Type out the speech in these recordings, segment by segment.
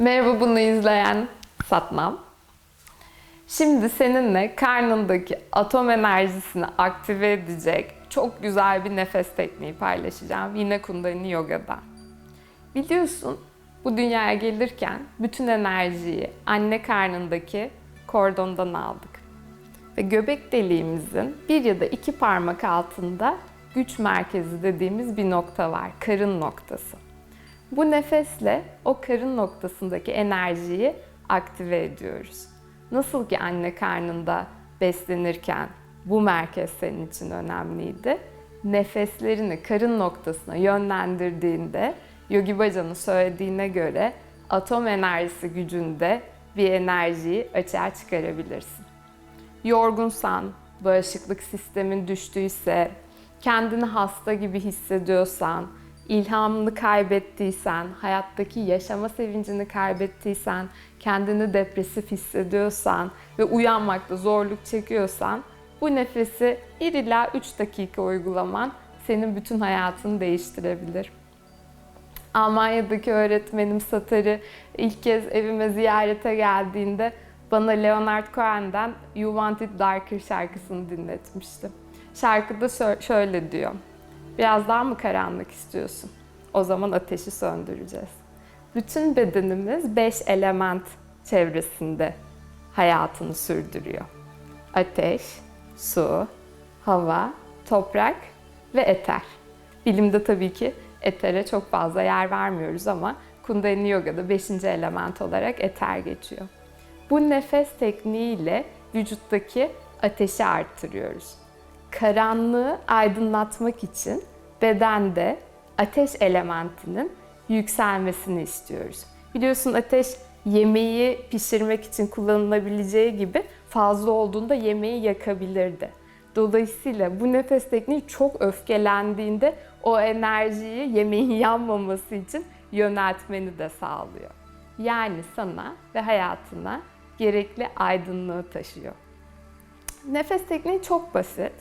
Merhaba bunu izleyen Satmam. Şimdi seninle karnındaki atom enerjisini aktive edecek çok güzel bir nefes tekniği paylaşacağım. Yine Kundalini Yoga'da. Biliyorsun bu dünyaya gelirken bütün enerjiyi anne karnındaki kordondan aldık. Ve göbek deliğimizin bir ya da iki parmak altında güç merkezi dediğimiz bir nokta var. Karın noktası. Bu nefesle o karın noktasındaki enerjiyi aktive ediyoruz. Nasıl ki anne karnında beslenirken bu merkez senin için önemliydi. Nefeslerini karın noktasına yönlendirdiğinde Yogi Bhaja'nın söylediğine göre atom enerjisi gücünde bir enerjiyi açığa çıkarabilirsin. Yorgunsan, bağışıklık sistemin düştüyse, kendini hasta gibi hissediyorsan, ilhamını kaybettiysen, hayattaki yaşama sevincini kaybettiysen, kendini depresif hissediyorsan ve uyanmakta zorluk çekiyorsan bu nefesi 1 ila 3 dakika uygulaman senin bütün hayatını değiştirebilir. Almanya'daki öğretmenim Satar'ı ilk kez evime ziyarete geldiğinde bana Leonard Cohen'den You Want It Darker şarkısını dinletmişti. Şarkıda şöyle diyor. Biraz daha mı karanlık istiyorsun? O zaman ateşi söndüreceğiz. Bütün bedenimiz beş element çevresinde hayatını sürdürüyor. Ateş, su, hava, toprak ve eter. Bilimde tabii ki etere çok fazla yer vermiyoruz ama Kundalini Yoga'da beşinci element olarak eter geçiyor. Bu nefes tekniğiyle vücuttaki ateşi arttırıyoruz. Karanlığı aydınlatmak için bedende ateş elementinin yükselmesini istiyoruz. Biliyorsun ateş yemeği pişirmek için kullanılabileceği gibi fazla olduğunda yemeği yakabilirdi. Dolayısıyla bu nefes tekniği çok öfkelendiğinde o enerjiyi yemeğin yanmaması için yöneltmeni de sağlıyor. Yani sana ve hayatına gerekli aydınlığı taşıyor. Nefes tekniği çok basit.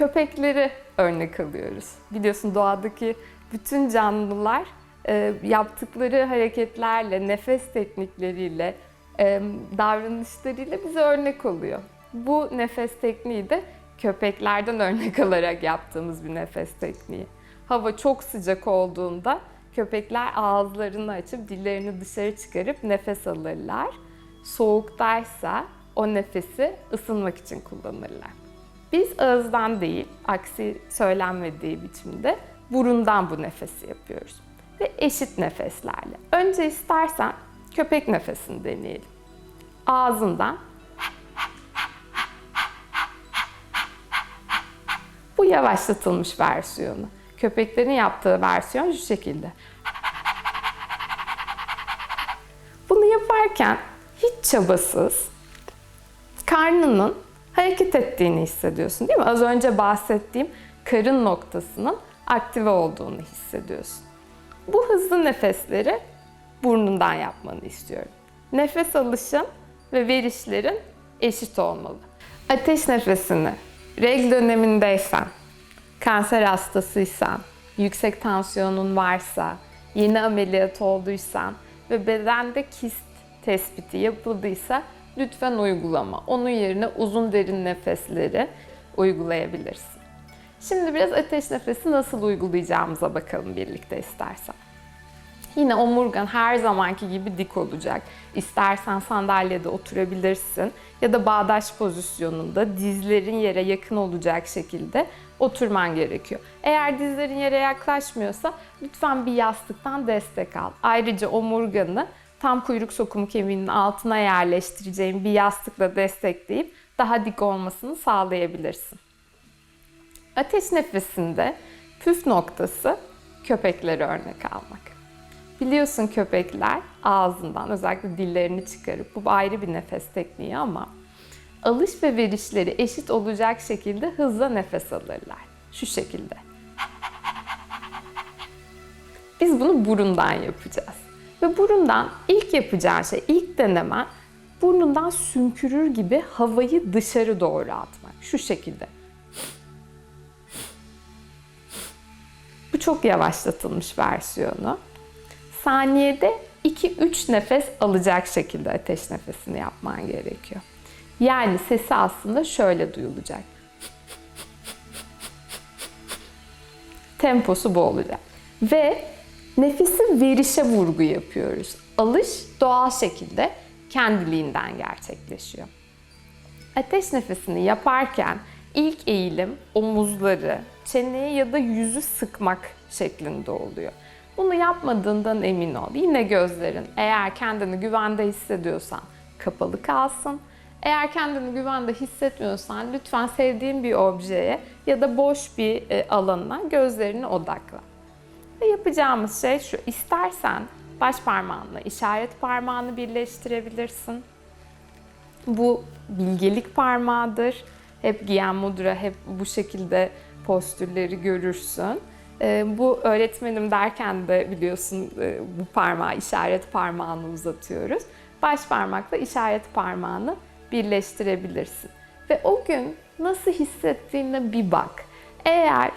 Köpekleri örnek alıyoruz. Biliyorsun doğadaki bütün canlılar e, yaptıkları hareketlerle, nefes teknikleriyle, e, davranışlarıyla bize örnek oluyor. Bu nefes tekniği de köpeklerden örnek alarak yaptığımız bir nefes tekniği. Hava çok sıcak olduğunda köpekler ağızlarını açıp dillerini dışarı çıkarıp nefes alırlar. Soğuktaysa o nefesi ısınmak için kullanırlar. Biz ağızdan değil, aksi söylenmediği biçimde burundan bu nefesi yapıyoruz. Ve eşit nefeslerle. Önce istersen köpek nefesini deneyelim. Ağzından Bu yavaşlatılmış versiyonu. Köpeklerin yaptığı versiyon şu şekilde. Bunu yaparken hiç çabasız karnının hareket ettiğini hissediyorsun değil mi? Az önce bahsettiğim karın noktasının aktive olduğunu hissediyorsun. Bu hızlı nefesleri burnundan yapmanı istiyorum. Nefes alışın ve verişlerin eşit olmalı. Ateş nefesini regl dönemindeysen, kanser hastasıysan, yüksek tansiyonun varsa, yeni ameliyat olduysan ve bedende kist tespiti yapıldıysa lütfen uygulama. Onun yerine uzun derin nefesleri uygulayabilirsin. Şimdi biraz ateş nefesi nasıl uygulayacağımıza bakalım birlikte istersen. Yine omurgan her zamanki gibi dik olacak. İstersen sandalyede oturabilirsin ya da bağdaş pozisyonunda dizlerin yere yakın olacak şekilde oturman gerekiyor. Eğer dizlerin yere yaklaşmıyorsa lütfen bir yastıktan destek al. Ayrıca omurganı tam kuyruk sokumu kemiğinin altına yerleştireceğim bir yastıkla destekleyip daha dik olmasını sağlayabilirsin. Ateş nefesinde püf noktası köpekleri örnek almak. Biliyorsun köpekler ağzından özellikle dillerini çıkarıp bu ayrı bir nefes tekniği ama alış ve verişleri eşit olacak şekilde hızla nefes alırlar. Şu şekilde. Biz bunu burundan yapacağız. Ve burundan ilk yapacağın şey, ilk denemen burnundan sümkürür gibi havayı dışarı doğru atmak. Şu şekilde. Bu çok yavaşlatılmış versiyonu. Saniyede 2-3 nefes alacak şekilde ateş nefesini yapman gerekiyor. Yani sesi aslında şöyle duyulacak. Temposu bu olacak. Ve nefesi verişe vurgu yapıyoruz. Alış doğal şekilde kendiliğinden gerçekleşiyor. Ateş nefesini yaparken ilk eğilim omuzları, çeneyi ya da yüzü sıkmak şeklinde oluyor. Bunu yapmadığından emin ol. Yine gözlerin eğer kendini güvende hissediyorsan kapalı kalsın. Eğer kendini güvende hissetmiyorsan lütfen sevdiğin bir objeye ya da boş bir e, alana gözlerini odakla. Ve yapacağımız şey şu. İstersen baş parmağınla işaret parmağını birleştirebilirsin. Bu bilgelik parmağıdır. Hep giyen mudra, hep bu şekilde postürleri görürsün. Ee, bu öğretmenim derken de biliyorsun e, bu parmağı, işaret parmağını uzatıyoruz. Baş parmakla işaret parmağını birleştirebilirsin. Ve o gün nasıl hissettiğine bir bak. Eğer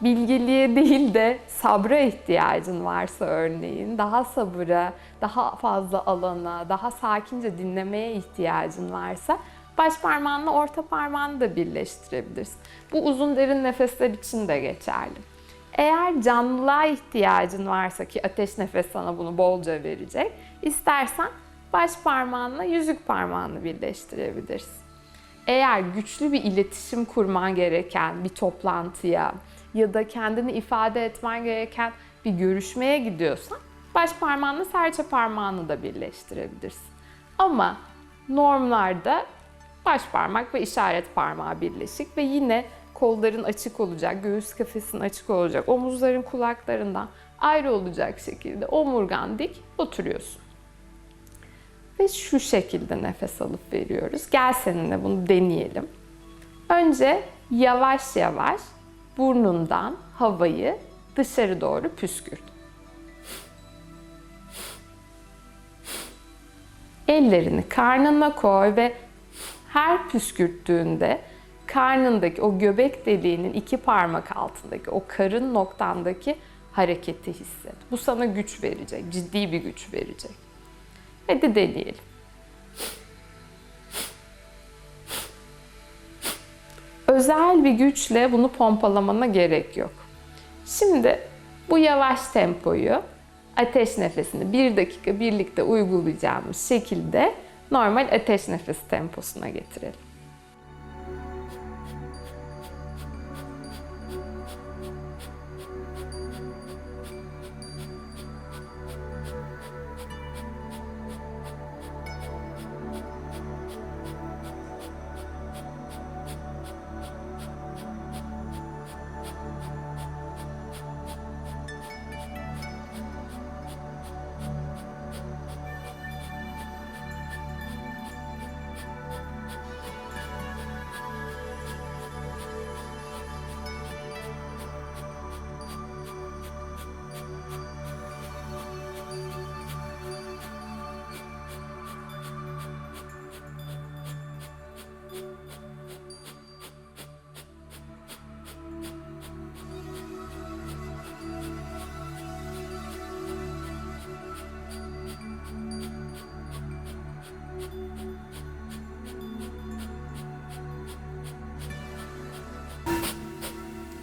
bilgeliğe değil de sabra ihtiyacın varsa örneğin, daha sabıra, daha fazla alana, daha sakince dinlemeye ihtiyacın varsa baş parmağınla orta parmağını da birleştirebilirsin. Bu uzun derin nefesler için de geçerli. Eğer canlılığa ihtiyacın varsa ki ateş nefes sana bunu bolca verecek, istersen baş parmağınla yüzük parmağını birleştirebilirsin. Eğer güçlü bir iletişim kurman gereken bir toplantıya ya da kendini ifade etmen gereken bir görüşmeye gidiyorsan baş parmağınla serçe parmağını da birleştirebilirsin. Ama normlarda baş parmak ve işaret parmağı birleşik ve yine kolların açık olacak, göğüs kafesin açık olacak, omuzların kulaklarından ayrı olacak şekilde omurgan dik oturuyorsun. Ve şu şekilde nefes alıp veriyoruz. Gel seninle bunu deneyelim. Önce yavaş yavaş burnundan havayı dışarı doğru püskürt. Ellerini karnına koy ve her püskürttüğünde karnındaki o göbek deliğinin iki parmak altındaki o karın noktandaki hareketi hisset. Bu sana güç verecek, ciddi bir güç verecek. Hadi deneyelim. Özel bir güçle bunu pompalamana gerek yok. Şimdi bu yavaş tempoyu ateş nefesini bir dakika birlikte uygulayacağımız şekilde normal ateş nefesi temposuna getirelim.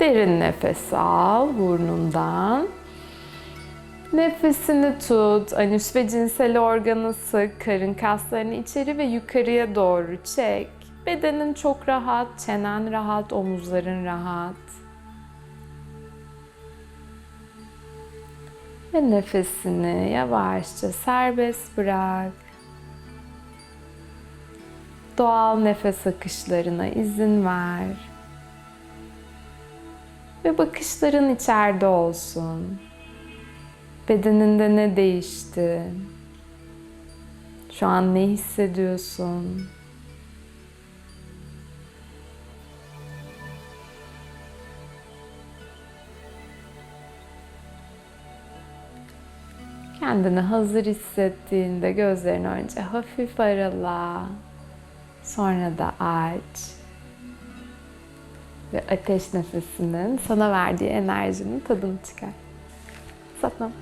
Derin nefes al burnundan. Nefesini tut. Anüs ve cinsel organı sık. Karın kaslarını içeri ve yukarıya doğru çek. Bedenin çok rahat, çenen rahat, omuzların rahat. Ve nefesini yavaşça serbest bırak. Doğal nefes akışlarına izin ver. Ve bakışların içeride olsun. Bedeninde ne değişti? Şu an ne hissediyorsun? Kendini hazır hissettiğinde gözlerini önce hafif arala. Sonra da aç ve ateş nefesinin sana verdiği enerjinin tadını çıkar. Satmam.